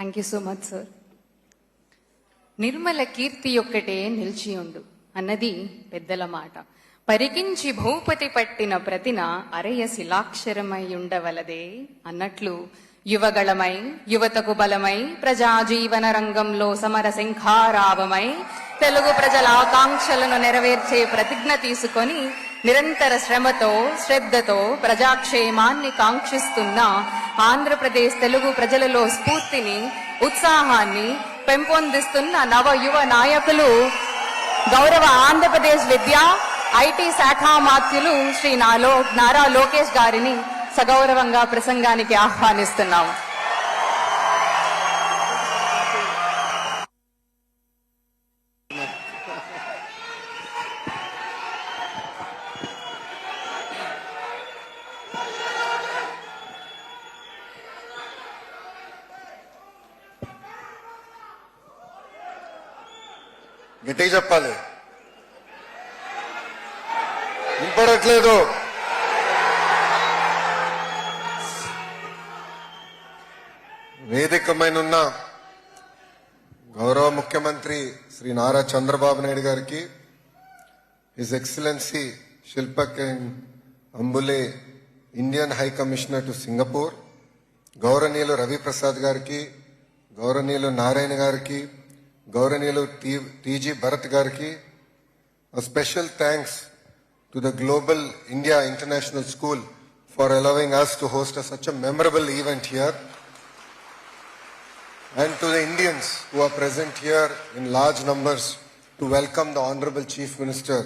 Thank you so much sir Nirmala కీర్తి ఒక్కటే నిలిచియుండు అన్నది పెద్దల మాట. పరికించి భూపతి పట్టిన ప్రతిన అరయ శిలాక్షరమై ఉండవలదే అన్నట్లు యువగళమై యువతకు బలమై ప్రజాజీవన రంగంలో సమర శంఖారావమై తెలుగు ప్రజల ఆకాంక్షలను నెరవేర్చే ప్రతిజ్ఞ తీసుకొని నిరంతర శ్రమతో శ్రద్ధతో ప్రజాక్షేమాన్ని కాంక్షిస్తున్న ఆంధ్రప్రదేశ్ తెలుగు ప్రజలలో స్ఫూర్తిని ఉత్సాహాన్ని పెంపొందిస్తున్న నవ యువ నాయకులు గౌరవ ఆంధ్రప్రదేశ్ విద్యా ఐటీ శాఖ మాత్యులు శ్రీ నాలో నారా లోకేష్ గారిని సగౌరవంగా ప్రసంగానికి ఆహ్వానిస్తున్నాము గట్టిగా చెప్పాలి. వినపడట్లేదు. వేదికమైనున్న గౌరవ ముఖ్యమంత్రి శ్రీ నారా చంద్రబాబు నాయుడు గారికి his excellency Shilpak Ambule Indian high commissioner to Singapore గౌరవనీయులు రవిప్రసాద్ గారికి గౌరవనీయులు నారాయణ గారికి గౌరవనీయులు టి టీజీ భరత్ గారికి A special thanks to the Global India International School for allowing us to host a, such a memorable event here. And to the Indians who are present here in large numbers to welcome the Honorable Chief Minister,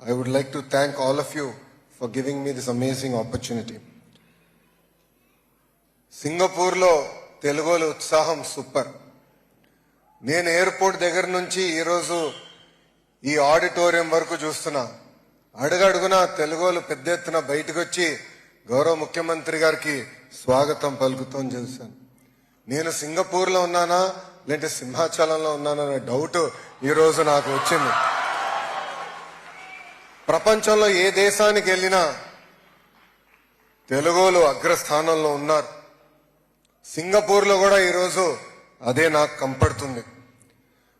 I would like to thank all of you for giving me this amazing opportunity. సింగపూర్లో తెలుగులో ఉత్సాహం super నేను airport దగ్గర నుంచి ఈరోజు ఈ auditorium వరకు చూస్తున్నా. అడుగడుగున తెలుగులు పెద్ద ఎత్తున బయటకు వచ్చి గౌరవ ముఖ్యమంత్రి గారికి స్వాగతం పలుకుతాం చేశాను. నేను సింగపూర్లో ఉన్నానా లేదంటే సింహాచలంలో ఉన్నానా అనే డౌట్ ఈ రోజు నాకు వచ్చింది. ప్రపంచంలో ఏ దేశానికి వెళ్ళినా తెలుగులు అగ్రస్థానంలో ఉన్నారు. సింగపూర్లో కూడా ఈరోజు అదే నాకు కంపడుతుంది.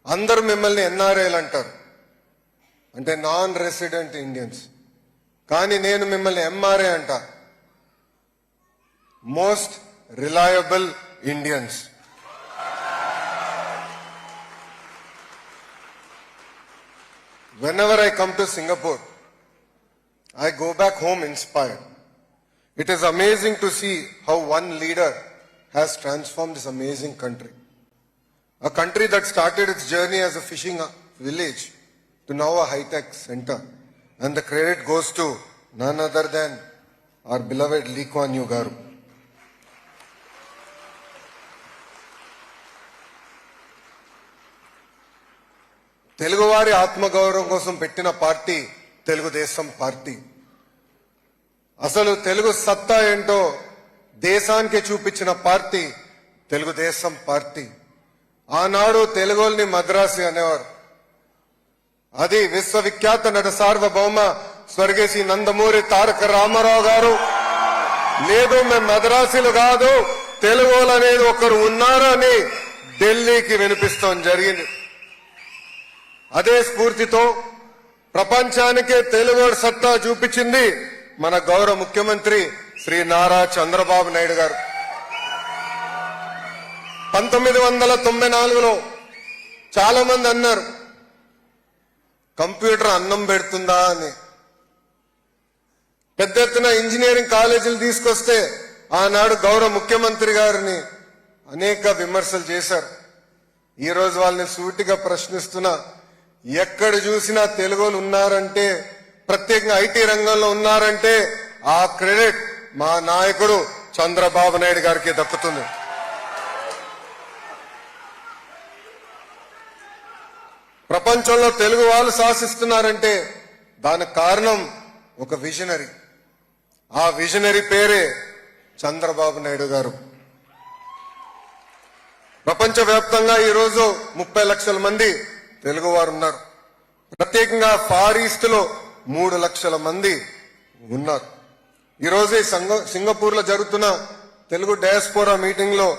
అందరు మిమ్మల్ని ఎన్ఆర్ఐలు అంటారు. అంటే నాన్ రెసిడెంట్ ఇండియన్స్ కానీ నేను మిమ్మల్ని ఎంఆర్ఐ అంట. Most reliable Indians when I come to Singapore I go back home inspired it is amazing to see how one leader has transform this amazing country A country that started its journey as a fishing village to now a high-tech center. And the credit goes to none other than our beloved Lee Kuan Yew garu. తెలుగువారి ఆత్మగౌరవం కోసం పెట్టిన party Telugu Desam party అసలు తెలుగు సత్తా ఏంటో దేశానికి చూపించిన party Telugu Desam party ఆనాడు తెలుగుల్ని మద్రాసి అనేవారు. అది విశ్వవిఖ్యాత నట సార్వభౌమ స్వర్గేశి నందమూరి తారక రామారావు గారు. లేదు మేము మద్రాసులు కాదు తెలుగులు అనేది ఒకరు ఉన్నారని ఢిల్లీకి వినిపిస్తాం జరిగింది. అదే స్ఫూర్తితో ప్రపంచానికే తెలుగు సత్తా చూపించింది మన గౌరవ ముఖ్యమంత్రి శ్రీ నారా చంద్రబాబు నాయుడు గారు. పంతొమ్మిది వందల తొంభై నాలుగులో చాలా మంది అన్నారు కంప్యూటర్ అన్నం పెడుతుందా? అని. పెద్ద ఎత్తున ఇంజనీరింగ్ కాలేజీలు తీసుకొస్తే ఆనాడు గౌరవ ముఖ్యమంత్రి గారిని అనేక విమర్శలు చేశారు. ఈరోజు వాళ్ళని సూటిగా ప్రశ్నిస్తున్నా ఎక్కడ చూసినా తెలుగులు ఉన్నారంటే ప్రత్యేకంగా ఐటీ రంగంలో ఉన్నారంటే ఆ క్రెడిట్ మా నాయకుడు చంద్రబాబు నాయుడు గారికి దక్కుతుంది. ప్రపంచంలో తెలుగు వాళ్ళు శాసిస్తున్నారంటే దానికి కారణం ఒక విజనరీ. ఆ విజనరీ పేరే చంద్రబాబు నాయుడు గారు. ప్రపంచవ్యాప్తంగా ఈరోజు ముప్పై లక్షల మంది తెలుగు వారు ఉన్నారు. ప్రత్యేకంగా ఫార్ ఈస్ట్లో మూడు లక్షల మంది ఉన్నారు. ఈరోజు సంగ సింగపూర్లో జరుగుతున్న తెలుగు డయాస్పోరా మీటింగ్లో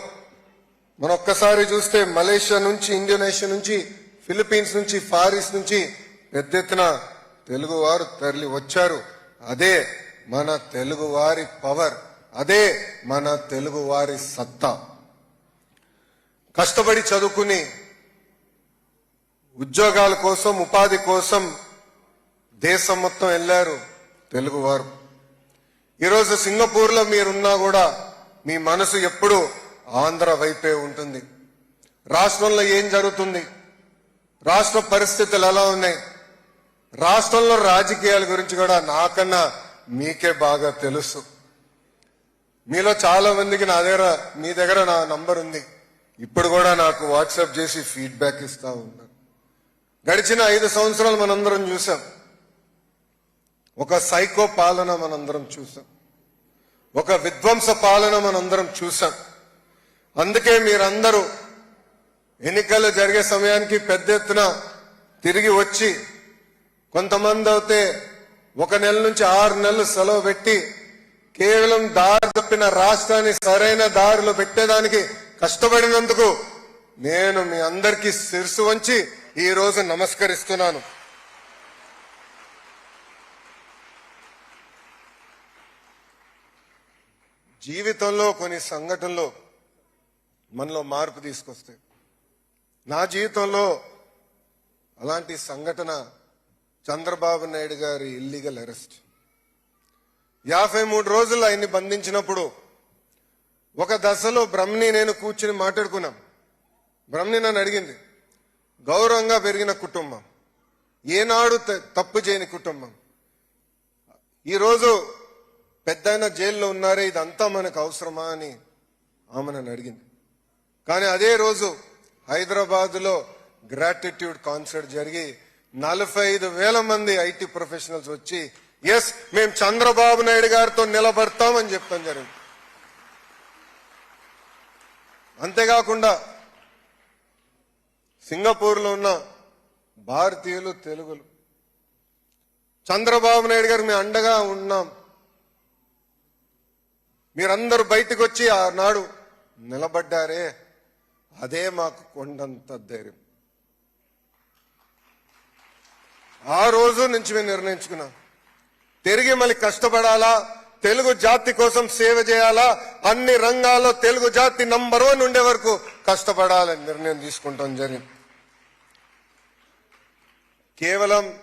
మనం ఒక్కసారి చూస్తే మలేషియా నుంచి ఇండోనేషియా నుంచి ఫిలిప్పీన్స్ నుంచి ఫారిస్ నుంచి పెద్ద ఎత్తున తెలుగు తరలి వచ్చారు. అదే మన తెలుగువారి పవర్ అదే మన తెలుగువారి సత్తా. కష్టపడి చదువుకుని ఉద్యోగాల కోసం ఉపాధి కోసం దేశం మొత్తం వెళ్ళారు తెలుగువారు. ఈరోజు సింగపూర్లో మీరున్నా కూడా మీ మనసు ఎప్పుడు ఆంధ్ర వైపే ఉంటుంది. రాష్ట్రంలో ఏం జరుగుతుంది? రాష్ట్ర పరిస్థితులు ఎలా ఉన్నాయి? రాష్ట్రంలో రాజకీయాల గురించి కూడా నాకన్నా మీకే బాగా తెలుసు. మీలో చాలా మందికి నా దగ్గర మీ దగ్గర నా నంబర్ ఉంది. ఇప్పుడు కూడా నాకు వాట్సాప్ చేసి ఫీడ్బ్యాక్ ఇస్తా ఉన్నారు గడిచిన ఐదు సంవత్సరాలు మనందరం చూసాం. ఒక సైకో పాలన మనందరం చూసాం. ఒక విధ్వంస పాలన మనందరం చూసాం. అందుకే మీరందరూ ఎన్నికలు జరిగే సమయానికి పెద్ద ఎత్తున తిరిగి వచ్చి కొంతమంది అయితే ఒక నెల నుంచి ఆరు నెలలు సెలవు పెట్టి కేవలం దారి తప్పిన రాష్ట్రాన్ని సరైన దారిలో పెట్టేదానికి కష్టపడినందుకు నేను మీ అందరికీ శిరసు వంచి ఈ రోజు నమస్కరిస్తున్నాను. జీవితంలో కొన్ని సంఘటనలు మనలో మార్పు తీసుకొస్తాయి. నా జీవితంలో అలాంటి సంఘటన చంద్రబాబు నాయుడు గారి ఇల్లీగల్ అరెస్ట్ యాభై మూడు రోజులు ఆయన్ని బంధించినప్పుడు ఒక దశలో బ్రహ్మని నేను కూర్చుని మాట్లాడుకున్నాం. బ్రహ్మని నన్ను అడిగింది గౌరవంగా పెరిగిన కుటుంబం ఏనాడు త- తప్పు చేయని కుటుంబం. ఈరోజు పెద్ద జైల్లో ఉన్నారే ఇదంతా మనకు అవసరమా? అని ఆమె నన్ను అడిగింది. కానీ అదే రోజు హైదరాబాద్లో గ్రాటిట్యూడ్ కాన్సర్ట్ జరిగి నలభై ఐదు వేల మంది ఐటీ ప్రొఫెషనల్స్ వచ్చి ఎస్ మేము చంద్రబాబు నాయుడు గారితో నిలబడతామని చెప్తాం జరిగింది. అంతేకాకుండా సింగపూర్లో ఉన్న భారతీయులు తెలుగులు చంద్రబాబు నాయుడు గారు మేము అండగా ఉన్నాం. మీరందరూ బయటకు వచ్చి ఆనాడు నిలబడ్డారే. అదే మాకు కొండంత ధైర్యం. ఆ రోజు నుంచి మేము నిర్ణయించుకున్నాం. తిరిగి మళ్ళీ కష్టపడాలా? తెలుగు జాతి కోసం సేవ చేయాలా? అన్ని రంగాల్లో తెలుగు జాతి నంబర్ వన్ ఉండే వరకు కష్టపడాలని నిర్ణయం తీసుకుంటాం జరిగింది. కేవలం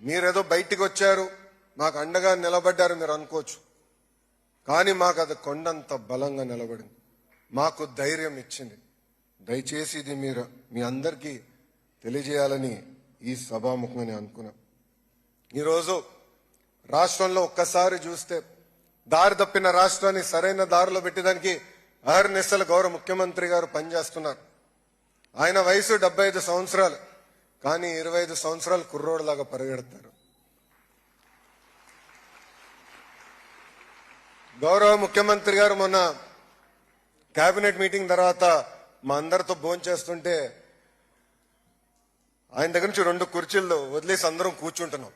మీరేదో బయటికి వచ్చారు మాకు అండగా నిలబడ్డారు మీరు అనుకోవచ్చు. కానీ మాకు అది కొండంత బలంగా నిలబడింది. మాకు ధైర్యం ఇచ్చింది. దయచేసి ఇది మీరు మీ అందరికీ తెలియజేయాలని ఈ సభాముఖంగా నేను అనుకున్నాం. ఈరోజు రాష్ట్రంలో ఒక్కసారి చూస్తే దారి తప్పిన రాష్ట్రాన్ని సరైన దారిలో పెట్టేదానికి అహర్నిశల గౌరవ ముఖ్యమంత్రి గారు పనిచేస్తున్నారు. ఆయన వయసు డెబ్బై ఐదు సంవత్సరాలు కానీ ఇరవై ఐదు సంవత్సరాలు కుర్రోడులాగా పరిగెడతారు. గౌరవ ముఖ్యమంత్రి గారు మొన్న కేబినెట్ మీటింగ్ తర్వాత మా అందరితో భోంచేస్తుంటే ఆయన దగ్గర నుంచి రెండు కుర్చీల్లో వదిలేసి అందరం కూర్చుంటున్నాం.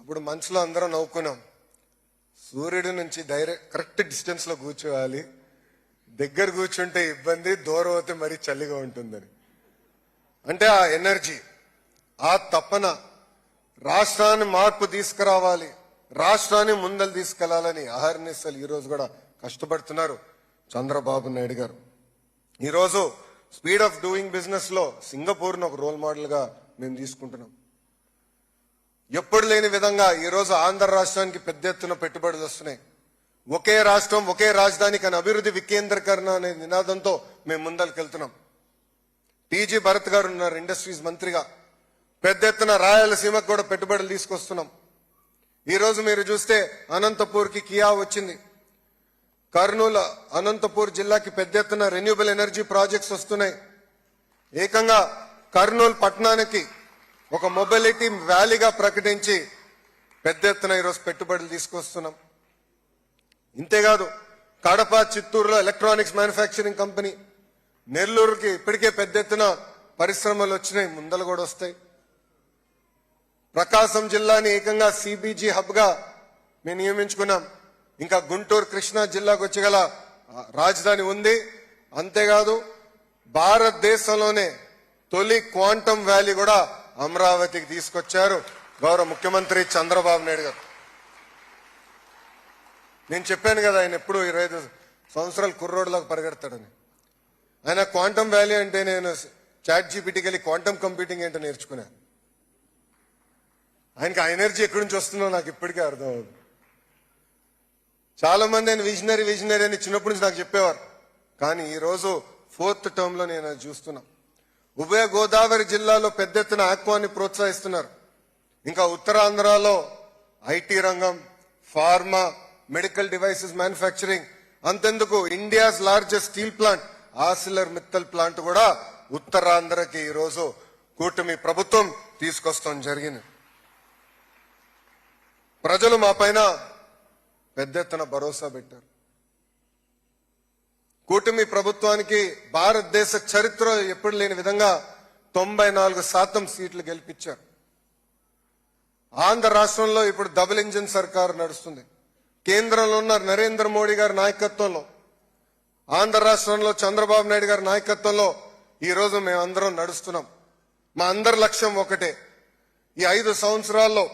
అప్పుడు మనసులో అందరం నవ్వుకున్నాం. సూర్యుడి నుంచి డైరెక్ట్ కరెక్ట్ డిస్టెన్స్లో కూర్చోవాలి. దగ్గర కూర్చుంటే ఇబ్బంది దూరం అయితే మరీ చలిగా ఉంటుందని. అంటే ఆ ఎనర్జీ ఆ తపన రాష్ట్రాన్ని మార్పు తీసుకురావాలి రాష్ట్రాన్ని ముందలు తీసుకెళ్ళాలని అహర్నిశలు ఈరోజు కూడా కష్టపడుతున్నారు చంద్రబాబు నాయుడు గారు. ఈరోజు స్పీడ్ ఆఫ్ డూయింగ్ బిజినెస్లో సింగపూర్ను ఒక రోల్ మోడల్గా మేము తీసుకుంటున్నాం. ఎప్పుడు లేని విధంగా ఈరోజు ఆంధ్ర రాష్ట్రానికి పెద్ద ఎత్తున పెట్టుబడులు వస్తున్నాయి. ఒకే రాష్ట్రం ఒకే రాజధాని కానీ అభివృద్ధి వికేంద్రీకరణ అనే నినాదంతో మేము ముందరికెళ్తున్నాం టీజీ భరత్ గారు ఉన్నారు ఇండస్ట్రీస్ మంత్రిగా. పెద్ద ఎత్తున రాయలసీమకు కూడా పెట్టుబడులు తీసుకొస్తున్నాం. ఈరోజు మీరు చూస్తే అనంతపూర్కి కియా వచ్చింది. కర్నూలు అనంతపూర్ జిల్లాకి పెద్ద ఎత్తున రెన్యూబుల్ ఎనర్జీ ప్రాజెక్ట్స్ వస్తున్నాయి. ఏకంగా కర్నూలు పట్టణానికి ఒక మొబిలిటీ వ్యాలీగా ప్రకటించి పెద్ద ఎత్తున ఈరోజు పెట్టుబడులు తీసుకొస్తున్నాం. ఇంతేకాదు కడప చిత్తూరులో ఎలక్ట్రానిక్స్ మ్యానుఫ్యాక్చరింగ్ కంపెనీ నెల్లూరుకి ఇప్పటికే పెద్ద ఎత్తున పరిశ్రమలు వచ్చినాయి ముందలు కూడా వస్తాయి. ప్రకాశం జిల్లాని ఏకంగా సిబిజీ హబ్గా మేము నియమించుకున్నాం. ఇంకా గుంటూరు కృష్ణా జిల్లాకు వచ్చగల రాజధాని ఉంది. అంతేకాదు భారతదేశంలోనే తొలి క్వాంటమ్ వ్యాలీ కూడా అమరావతికి తీసుకొచ్చారు గౌరవ ముఖ్యమంత్రి చంద్రబాబు నాయుడు గారు. నేను చెప్పాను కదా ఆయన ఎప్పుడు ఇరవై ఐదు సంవత్సరాలు కుర్రోడ్లోకి పరిగెడతాడని. ఆయన క్వాంటమ్ వ్యాలీ అంటే నేను చాట్ జీపీటీకి వెళ్ళి క్వాంటమ్ కంప్యూటింగ్ ఏంటో నేర్చుకున్నాను ఆయనకి ఆ ఎనర్జీ ఎక్కడి నుంచి వస్తుందో నాకు ఇప్పటికే అర్థం అవుతుంది చాలా మంది ఆయన విజనరీ విజనరీ అని చిన్నప్పటి నుంచి నాకు చెప్పేవారు. కానీ ఈరోజు ఫోర్త్ టర్మ్లో నేను చూస్తున్నాను చూస్తున్నా. ఉభయ గోదావరి జిల్లాలో పెద్ద ఎత్తున ఆక్వాని ప్రోత్సహిస్తున్నారు. ఇంకా ఉత్తరాంధ్రలో ఐటీ రంగం ఫార్మా మెడికల్ డివైసెస్ మ్యానుఫ్యాక్చరింగ్ అంతెందుకు India's largest steel plant Arcelor Mittal plant కూడా ఉత్తరాంధ్రకి ఈరోజు కూటమి ప్రభుత్వం తీసుకొస్తాం జరిగింది. ప్రజలు మా పైన పెద్ద ఎత్తున భరోసా పెట్టారు. కూటమి ప్రభుత్వానికి భారతదేశ చరిత్ర ఎప్పుడు లేని విధంగా తొంభై నాలుగు శాతం సీట్లు గెలిపించారు. ఆంధ్ర రాష్ట్రంలో ఇప్పుడు డబుల్ ఇంజిన్ సర్కారు నడుస్తుంది. కేంద్రంలో ఉన్న నరేంద్ర మోడీ గారి నాయకత్వంలో ఆంధ్ర రాష్ట్రంలో చంద్రబాబు నాయుడు గారి నాయకత్వంలో ఈరోజు మేమందరం నడుస్తున్నాం. మా అందరి లక్ష్యం ఒకటే. ఈ ఐదు సంవత్సరాల్లో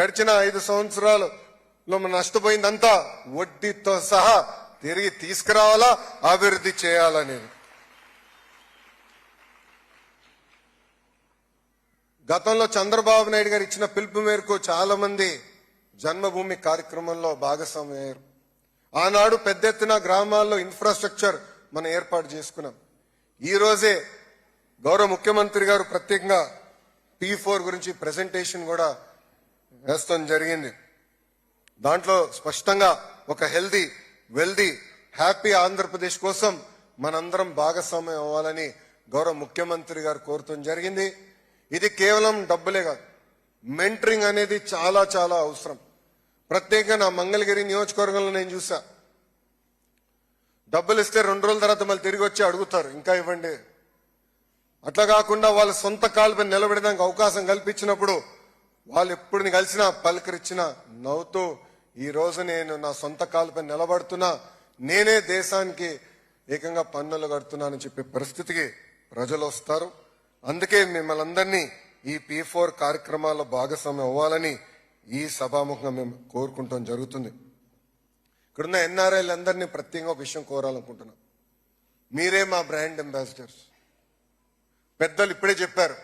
గడిచిన ఐదు సంవత్సరాలు లో మనం నష్టపోయిందంతా వడ్డీతో సహా తిరిగి తీసుకురావాలా అభివృద్ధి చేయాలనేది గతంలో చంద్రబాబు నాయుడు గారు ఇచ్చిన పిలుపు మేరకు చాలా మంది జన్మభూమి కార్యక్రమంలో భాగస్వామ్యారు ఆనాడు పెద్ద ఎత్తున గ్రామాల్లో ఇన్ఫ్రాస్ట్రక్చర్ మనం ఏర్పాటు చేసుకున్నాం. ఈ రోజే గౌరవ ముఖ్యమంత్రి గారు ప్రత్యేకంగా పీ ఫోర్ గురించి ప్రెజెంటేషన్ కూడా వేస్తాం జరిగింది. దాంట్లో స్పష్టంగా ఒక హెల్దీ వెల్దీ హ్యాపీ ఆంధ్రప్రదేశ్ కోసం మనందరం భాగస్వామ్యం అవ్వాలని గౌరవ ముఖ్యమంత్రి గారు కోరుతూ జరిగింది. ఇది కేవలం డబ్బులే కాదు. మెంటరింగ్ అనేది చాలా చాలా అవసరం. ప్రత్యేకంగా నా మంగళగిరి నియోజకవర్గంలో నేను చూసా. డబ్బులు ఇస్తే రెండు రోజుల తర్వాత మళ్ళీ తిరిగి వచ్చి అడుగుతారు ఇంకా ఇవ్వండి. అట్లా కాకుండా వాళ్ళ సొంత కాలుపై నిలబడడానికి అవకాశం కల్పించినప్పుడు వాళ్ళు ఎప్పుడు కలిసినా పలకరించినా నవ్వుతూ ఈ రోజు నేను నా సొంత కాలుపై నిలబడుతున్నా నేనే దేశానికి ఏకంగా పన్నులు కడుతున్నానని చెప్పే పరిస్థితికి ప్రజలు వస్తారు. అందుకే మిమ్మల్ని అందరినీ ఈ పీ ఫోర్ కార్యక్రమాల్లో భాగస్వామ్యం అవ్వాలని ఈ సభాముఖంగా మేము కోరుకుంటాం జరుగుతుంది. ఇక్కడున్న ఎన్ఆర్ఐలు అందరినీ ప్రత్యేకంగా ఒక విషయం కోరాలనుకుంటున్నాం. మీరే మా బ్రాండ్ అంబాసిడర్స్. పెద్దలు ఇప్పుడే చెప్పారు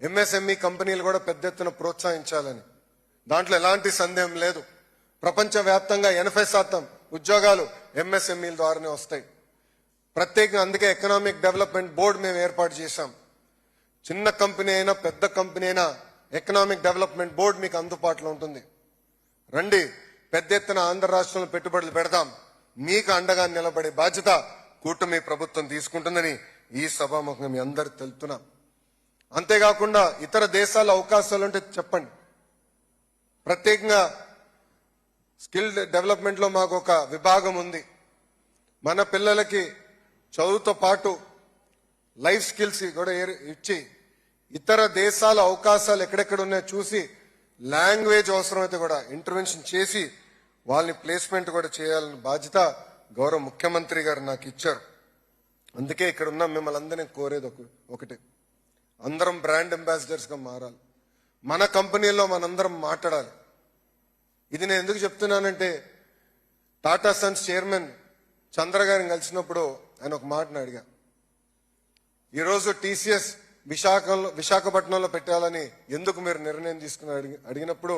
ఎంఎస్ఎంఈ కంపెనీలు కూడా పెద్ద ఎత్తున ప్రోత్సహించాలని. దాంట్లో ఎలాంటి సందేహం లేదు. ప్రపంచవ్యాప్తంగా ఎనభై శాతం ఉద్యోగాలు ఎంఎస్ఎంఈల ద్వారానే వస్తాయి. ప్రత్యేకంగా అందుకే ఎకనామిక్ డెవలప్మెంట్ బోర్డు మేము ఏర్పాటు చేశాం. చిన్న కంపెనీ అయినా పెద్ద కంపెనీ అయినా ఎకనామిక్ డెవలప్మెంట్ బోర్డు మీకు అందుబాటులో ఉంటుంది. రండి పెద్ద ఎత్తున ఆంధ్ర రాష్ట్రంలో పెట్టుబడులు పెడదాం. మీకు అండగా నిలబడే బాధ్యత కూటమి ప్రభుత్వం తీసుకుంటుందని ఈ సభాముఖంగా మీ అందరు తెలుపుతున్నా. అంతేకాకుండా ఇతర దేశాల అవకాశాలు ఉంటే చెప్పండి. ప్రత్యేకంగా స్కిల్ డెవలప్మెంట్లో మాకు ఒక విభాగం ఉంది. మన పిల్లలకి చదువుతో పాటు లైఫ్ స్కిల్స్ కూడా ఇచ్చి ఇతర దేశాల అవకాశాలు ఎక్కడెక్కడ ఉన్నాయో చూసి లాంగ్వేజ్ అవసరమైతే కూడా ఇంటర్వెన్షన్ చేసి వాళ్ళని ప్లేస్మెంట్ కూడా చేయాలని బాధ్యత గౌరవ ముఖ్యమంత్రి గారు నాకు ఇచ్చారు. అందుకే ఇక్కడ ఉన్న మిమ్మల్ని అందరినీ కోరేది ఒకటి. అందరం బ్రాండ్ అంబాసిడర్స్గా మారాలి. మన కంపెనీలో మనందరం మాట్లాడాలి. ఇది నేను ఎందుకు చెప్తున్నానంటే టాటా సన్స్ చైర్మన్ చంద్ర గారిని కలిసినప్పుడు ఆయన ఒక మాటను అడిగా. ఈరోజు టీసీఎస్ విశాఖలో విశాఖపట్నంలో పెట్టాలని ఎందుకు మీరు నిర్ణయం తీసుకుని అడిగి అడిగినప్పుడు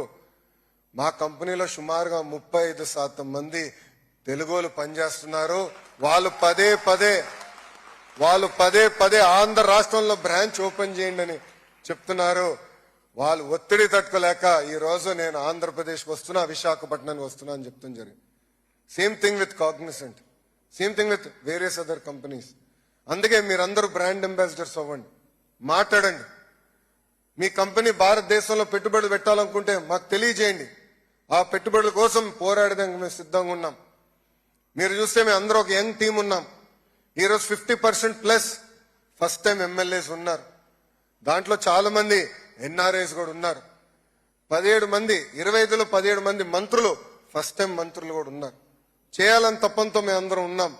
మా కంపెనీలో సుమారుగా ముప్పై ఐదు శాతం మంది తెలుగులు పనిచేస్తున్నారు. వాళ్ళు పదే పదే వాళ్ళు పదే పదే ఆంధ్ర రాష్ట్రంలో బ్రాంచ్ ఓపెన్ చేయండి అని చెప్తున్నారు. వాళ్ళు ఒత్తిడి తట్టుకోలేక ఈ రోజు నేను ఆంధ్రప్రదేశ్కి వస్తున్నా విశాఖపట్నానికి వస్తున్నా అని చెప్తాం జరిగింది. Same thing with Cognizant same thing with various other companies అందుకే మీరందరూ బ్రాండ్ అంబాసిడర్స్ అవ్వండి. మాట్లాడండి. మీ కంపెనీ భారతదేశంలో పెట్టుబడులు పెట్టాలనుకుంటే మాకు తెలియజేయండి. ఆ పెట్టుబడుల కోసం పోరాడడానికి మేము సిద్ధంగా ఉన్నాం. మీరు చూస్తే మేము అందరూ ఒక యంగ్ టీం ఉన్నాం. ఈరోజు fifty percent plus first time MLAs ఉన్నారు. దాంట్లో చాలా మంది ఎన్ఆర్ఐస్ కూడా ఉన్నారు. పదిహేడు మంది ఇరవై ఐదులో పదిహేడు మంది మంత్రులు ఫస్ట్ టైం మంత్రులు కూడా ఉన్నారు. చేయాలని తప్పంతో మేము అందరం ఉన్నాం.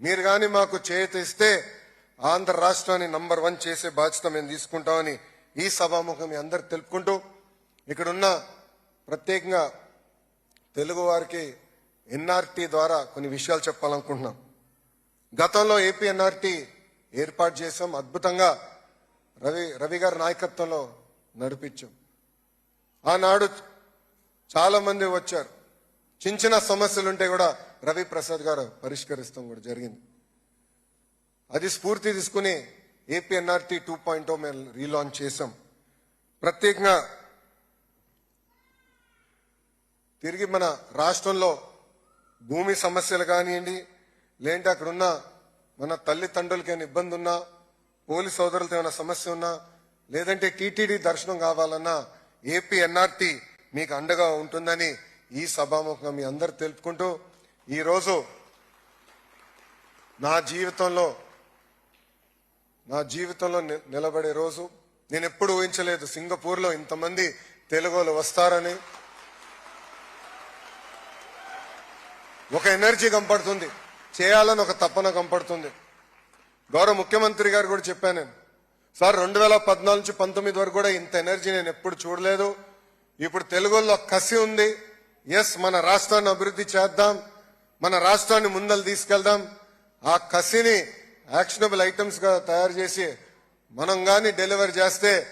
మీరు కానీ మాకు చేతి ఇస్తే ఆంధ్ర రాష్ట్రాన్ని నంబర్ వన్ చేసే బాధ్యత మేము తీసుకుంటామని ఈ సభాముఖం మీ అందరు తెలుపుకుంటూ ఇక్కడున్న ప్రత్యేకంగా తెలుగు వారికి ఎన్ఆర్టీ ద్వారా కొన్ని విషయాలు చెప్పాలనుకుంటున్నాం. గతంలో ఏపీ ఎన్ఆర్టీ ఏర్పాటు చేసాం అద్భుతంగా రవి రవి గారి నాయకత్వంలో నడిపించాం. ఆనాడు చాలా మంది వచ్చారు. చిన్న చిన్న సమస్యలు ఉంటే కూడా రవి ప్రసాద్ గారు పరిష్కరిస్తాం కూడా జరిగింది. అది స్ఫూర్తి తీసుకుని ఏపీఎన్ఆర్టీ టూ పాయింట్ మేము రీలాంచ్ చేసాం ప్రత్యేకంగా తిరిగి మన రాష్ట్రంలో భూమి సమస్యలు కానివ్వండి లేదంటే అక్కడున్న మన తల్లిదండ్రులకైనా ఇబ్బంది ఉన్నా పోలీస్ సోదరులతో ఏమైనా సమస్య ఉన్నా లేదంటే టీటీడీ దర్శనం కావాలన్నా ఏపీ ఎన్ఆర్టీ మీకు అండగా ఉంటుందని ఈ సభాముఖంగా మీ అందరు తెలుపుకుంటూ ఈరోజు నా జీవితంలో నా జీవితంలో ని- నిలబడే రోజు. నేను ఎప్పుడు ఊహించలేదు సింగపూర్లో ఇంతమంది తెలుగులు వస్తారని. ఒక ఎనర్జీ కంపడుతుంది చేయాలని ఒక తపన కంపడుతుంది గౌరవ ముఖ్యమంత్రి గారు కూడా చెప్పాను నేను. సార్ రెండు వేల పద్నాలుగు నుంచి పంతొమ్మిది వరకు కూడా ఇంత ఎనర్జీ నేను ఎప్పుడు చూడలేదు. ఇప్పుడు తెలుగులో కసి ఉంది. ఎస్ మన రాష్ట్రాన్ని అభివృద్ధి చేద్దాం. మన రాష్ట్రాన్ని ముందలు తీసుకెళ్దాం. ఆ కసిని యాక్షనబుల్ ఐటమ్స్గా తయారు చేసి మనం గాని డెలివరీ చేస్తే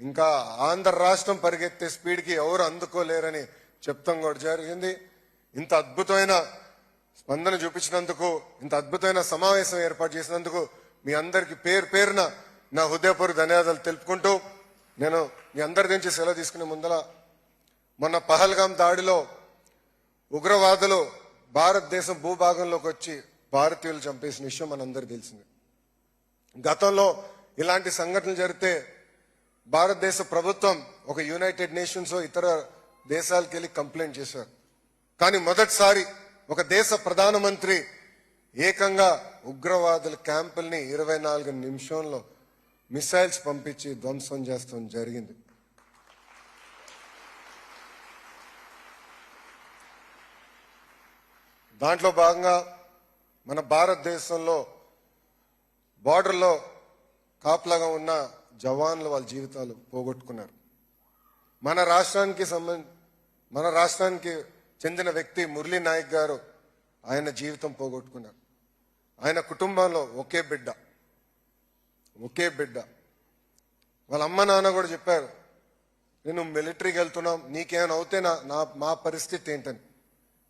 ఇంకా ఆంధ్ర రాష్ట్రం పరిగెత్తే స్పీడ్కి ఎవరు అందుకోలేరని చెప్తాం కూడా జరిగింది. ఇంత అద్భుతమైన స్పందన చూపించినందుకు ఇంత అద్భుతమైన సమావేశం ఏర్పాటు చేసినందుకు మీ అందరికి పేరు పేరున నా హృదయపూర్వక ధన్యవాదాలు తెలుపుకుంటూ నేను మీ అందరి నుంచి సెలవు తీసుకునే ముందల మొన్న పహల్గాం దాడిలో ఉగ్రవాదులు భారతదేశం భూభాగంలోకి వచ్చి భారతీయులు చంపేసిన విషయం మనందరికీ తెలిసింది. గతంలో ఇలాంటి సంఘటనలు జరిగితే భారతదేశ ప్రభుత్వం ఒక యునైటెడ్ నేషన్స్ ఇతర దేశాలకు వెళ్ళి కంప్లైంట్ చేశారు. కానీ మొదటిసారి ఒక దేశ ప్రధానమంత్రి ఏకంగా ఉగ్రవాదుల క్యాంపుల్ని ఇరవై నాలుగు నిమిషంలో మిసైల్స్ పంపించి ధ్వంసం చేస్తాం జరిగింది. దాంట్లో భాగంగా మన భారతదేశంలో బార్డర్లో కాపలాగా ఉన్న జవాన్లు వాళ్ళ జీవితాలు పోగొట్టుకున్నారు. మన రాష్ట్రానికి సంబంధ మన రాష్ట్రానికి చెందిన వ్యక్తి మురళీ నాయక్ గారు ఆయన జీవితం పోగొట్టుకున్నారు. ఆయన కుటుంబంలో ఒకే బిడ్డ. ఒకే బిడ్డ. వాళ్ళ అమ్మ నాన్న కూడా చెప్పారు నేను మిలిటరీకి వెళ్తున్నాం నీకేమైనా అవుతే నా నా మా పరిస్థితి ఏంటని.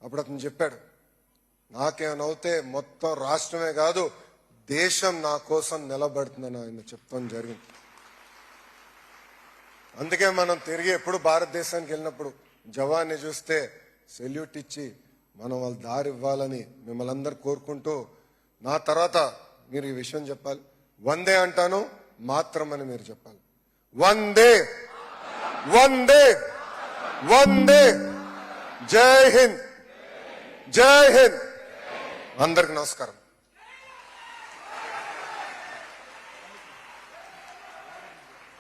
అప్పుడు అతను చెప్పాడు నాకేమైనా అవుతే మొత్తం రాష్ట్రమే కాదు దేశం నా కోసం నిలబడుతుందని ఆయన చెప్తాం జరిగింది. అందుకే మనం తిరిగి ఎప్పుడు భారతదేశానికి వెళ్ళినప్పుడు జవాన్ని చూస్తే సెల్యూట్ ఇచ్చి మనం వాళ్ళ దారి ఇవ్వాలని మిమ్మల్ని అందరు కోరుకుంటూ నా తర్వాత మీరు ఈ విషయం చెప్పాలి. వందే అంటాను మాత్రమని మీరు చెప్పాలి. వందే! వందే! వందే! జై హింద్! జై హింద్! అందరికి నమస్కారం.